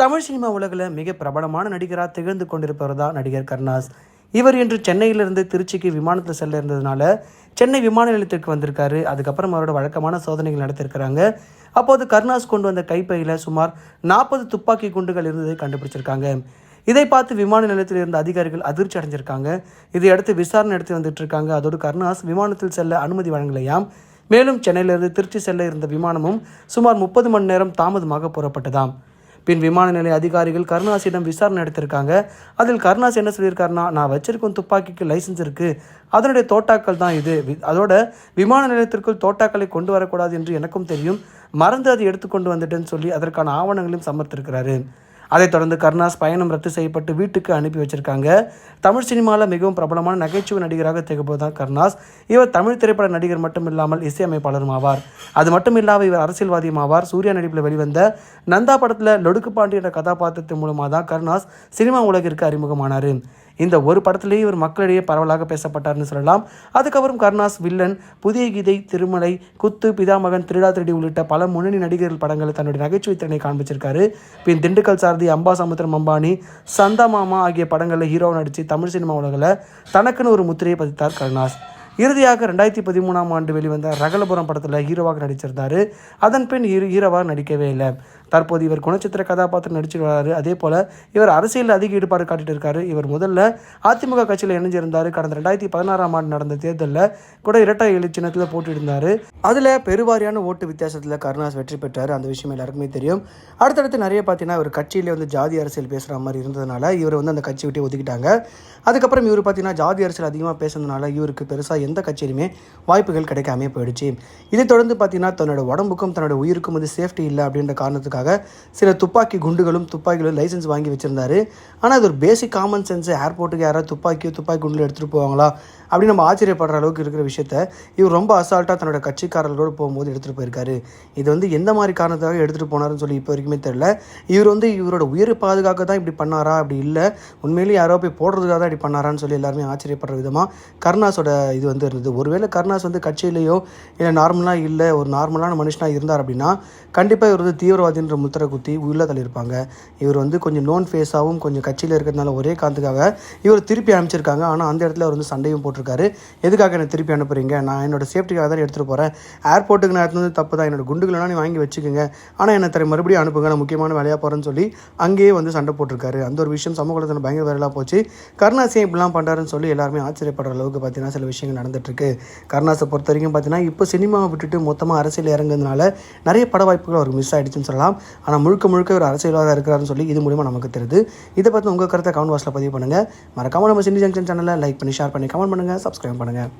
Tamil cinema உலகில் மிக பிரபலமான நடிகராக திகழ்ந்து கொண்டிருப்பவர் தான் நடிகர் கருணாஸ். இவர் இன்று சென்னையிலிருந்து திருச்சிக்கு விமானத்தில் செல்ல இருந்ததுனால சென்னை விமான நிலையத்திற்கு வந்திருக்காரு. அதுக்கப்புறம் அவரோட வழக்கமான சோதனைகள் நடத்திருக்கிறாங்க. அப்போது கருணாஸ் கொண்டு வந்த கைப்பையில் சுமார் நாற்பது துப்பாக்கி குண்டுகள் இருந்ததை கண்டுபிடிச்சிருக்காங்க. இதை பார்த்து விமான நிலையத்தில் இருந்த அதிகாரிகள் அதிர்ச்சி அடைஞ்சிருக்காங்க. இதையடுத்து விசாரணை நடத்தி வந்துட்டு இருக்காங்க அதோடு கருணாஸ் விமானத்தில் செல்ல அனுமதி வழங்கலையாம். மேலும் சென்னையிலிருந்து திருச்சி செல்ல இருந்த விமானமும் சுமார் முப்பது மணி நேரம் தாமதமாக புறப்பட்டதாம். பின் விமான நிலைய அதிகாரிகள் கருணாசியிடம் விசாரணை நடத்திருக்காங்க அதில் கருணாஸ் என்ன சொல்லியிருக்காருன்னா நான் வச்சிருக்கும் துப்பாக்கிக்கு லைசன்ஸ் இருக்குது அதனுடைய தோட்டாக்கள் தான் இது. வி- அதோட விமான நிலையத்திற்குள் தோட்டாக்களை கொண்டு வரக்கூடாது என்று எனக்கும் தெரியும். மறந்து அதை எடுத்துக்கொண்டு வந்துட்டேன்னு சொல்லி அதற்கான ஆவணங்களையும் சமர்த்திருக்கிறாரு. அதைத் தொடர்ந்து கருணாஸ் பயணம் ரத்து செய்யப்பட்டு வீட்டுக்கு அனுப்பி வச்சிருக்காங்க. தமிழ் சினிமாவில் மிகவும் பிரபலமான நகைச்சுவை நடிகராக திகழ்வது தான் கருணாஸ். இவர் தமிழ் திரைப்பட நடிகர் மட்டும் இல்லாமல் இசையமைப்பாளரும் ஆவார். அது மட்டும் இல்லாமல் இவர் அரசியல்வாதியும் ஆவார். சூர்யா நடிப்பில் வெளிவந்த நந்தா படத்தில் லொடுக்கு பாண்டி என்ற கதாபாத்திரத்தின் மூலமாக தான் கருணாஸ் சினிமா உலகிற்கு அறிமுகமானார். இந்த ஒரு படத்திலேயே இவர் மக்களிடையே பரவலாக பேசப்பட்டார்னு சொல்லலாம். அதுக்கப்புறம் கருணாஸ் வில்லன் புதிய கீதை திருமலை குத்து பிதாமகன் திருடா திருடி உள்ளிட்ட பல முன்னணி நடிகர்கள் படங்களை தன்னுடைய நகைச்சுவை திறனை காண்பிச்சிருக்காரு. பின் திண்டுக்கல் சாரதி அம்பா சமுத்திரம் அம்பானி சந்தா மாமா ஆகிய படங்களில் ஹீரோவாக நடித்து தமிழ் சினிமா உலகில் தனக்குன்னு ஒரு முத்திரையை பதித்தார் கருணாஸ். இறுதியாக ரெண்டாயிரத்தி பதிமூணாம் ஆண்டு வெளிவந்த ரகலபுரம் படத்தில் ஹீரோவாக நடிச்சிருந்தார். அதன் பின் ஹீரோவாக நடிக்கவே இல்லை. தற்போது இவர் குணச்சித்திர கதாபாத்திரம் நடிச்சு வராரு அதே போல் இவர் அரசியலில் அதிக ஈடுபாடு காட்டிட்டு இருக்காரு. இவர் முதல்ல அதிமுக கட்சியில் இணைஞ்சிருந்தார். கடந்த ரெண்டாயிரத்தி பதினாறாம் ஆண்டு நடந்த தேர்தலில் கூட இரட்டை எழு சின்னத்தில் போட்டியிருந்தார் அதில் பெருவாரியான ஓட்டு வித்தியாசத்தில் கருணாஸ் வெற்றி பெற்றார். அந்த விஷயம் எல்லாருக்குமே தெரியும். அடுத்தடுத்து நிறைய பார்த்தீங்கன்னா இவர் கட்சியிலே வந்து ஜாதி அரசியல் பேசுகிற மாதிரி இருந்ததுனால இவர் வந்து அந்த கட்சி விட்டு ஒதுக்கிட்டாங்க. அதுக்கப்புறம் இவர் பார்த்தீங்கன்னா ஜாதி அரசியல் அதிகமாக பேசுனதுனால இவருக்கு பெருசாக எந்த கட்சியிலுமே வாய்ப்புகள் கிடைக்காமே போயிடுச்சு. இதை தொடர்ந்து பார்த்தீங்கன்னா தன்னோட உடம்புக்கும் தன்னோட உயிருக்கும் வந்து சேஃப்டி இல்லை அப்படின்ற காரணத்துக்காக சில துப்பாக்கி குண்டுகளும் துப்பாக்கிகளும் லைசென்ஸ் வாங்கி வச்சிருந்தாரு. ஆனால் அது ஒரு பேசிக் காமன் சென்ஸ் ஏர்போர்ட்டுக்கு யாராவது துப்பாக்கியோ துப்பாக்கி குண்டு எடுத்துகிட்டு போவாங்களா? அப்படின்னு நம்ம ஆச்சரியப்படுற அளவுக்கு இருக்கிற விஷயத்த இவர் ரொம்ப அசால்ட்டாக தன்னோட கட்சிக்காரர்களோடு போகும்போது எடுத்துகிட்டு போயிருக்காரு. இது வந்து எந்த மாதிரி காரணத்துக்காக எடுத்துகிட்டு போனாருன்னு சொல்லி இப்போ வரைக்குமே தெரியல. இவர் வந்து இவரோட உயிர் பாதுகாக்க தான் இப்படி பண்ணாரா? அப்படி இல்லை. உண்மையிலேயே யாரோ போய் போடுறதுக்காக தான் இப்படி பண்ணாரான்னு சொல்லி எல்லாருமே ஆச்சரியப்படுற விதமாக கருணாஸோட இது வந்து இருந்தது. ஒருவேளை கருணாஸ் வந்து கட்சியிலேயோ இல்லை நார்மலாக இல்லை ஒரு நார்மலான மனுஷனாக இருந்தார் அப்படின்னா கண்டிப்பாக இவர் வந்து என்ற முத்திரை குத்தி உள்ள தள்ளியிருப்பாங்க. இவர் வந்து கொஞ்சம் நோன் ஃபேஸாகவும் கொஞ்சம் கட்சியில் இருக்கிறதுனால ஒரே காரணத்துக்காக இவர் திருப்பி அனுப்பிச்சிருக்காங்க. ஆனால் அந்த இடத்துல அவர் வந்து சண்டையும் போட்டிருக்காரு. எதுக்காக என்னை திருப்பி அனுப்புறீங்க? நான் என்னோட சேஃப்டிக்காக தான் எடுத்துகிட்டு போகிறேன் ஏர்போர்ட்டுக்கு நான் எடுத்துகிட்டு வந்து தப்பு தான். என்னோட குண்டுகளெல்லாம் நீ வாங்கி வச்சுக்கோங்க. ஆனால் என்னை தர மறுபடியும் அனுப்புங்க. நான் முக்கியமான வேலையாக போகிறேன்னு சொல்லி அங்கேயே வந்து சண்டை போட்டிருக்காரு. அந்த ஒரு விஷயம் சமூக பயங்கர வைரலாக போச்சு. கருணாஸ் இப்படிலாம் பண்ணுறாருன்னு சொல்லி எல்லாருமே ஆச்சரியப்படுற அளவுக்கு பார்த்தீங்கன்னா சில விஷயங்கள் நடந்துட்டுருக்கு. கருணாசை பொறுத்த வரைக்கும் பார்த்தீங்கன்னா இப்போ சினிமாவை விட்டுட்டு மொத்தமாக அரசியல் இறங்குறதுனால நிறைய பட வாய்ப்புகள் அவருக்கு மிஸ் ஆகிடுச்சுன்னு சொல்லலாம். ஆனால் முழுக்க முழுக்க ஒரு அரசியல்வாதாக இருக்கிறாருன்னு சொல்லி இது மூலிமா நமக்கு தெரியுது. இதை பற்றி உங்கள் கருத்தை கமெண்ட் பாக்ஸில் பதிவு பண்ணுங்கள் மறக்காமல் நம்ம சிண்டி ஜங்ஷன் சேனலை லைக் பண்ணி ஷேர் பண்ணி கமெண்ட் பண்ணுங்கள் சப்ஸ்கிரைப் பண்ணுங்கள்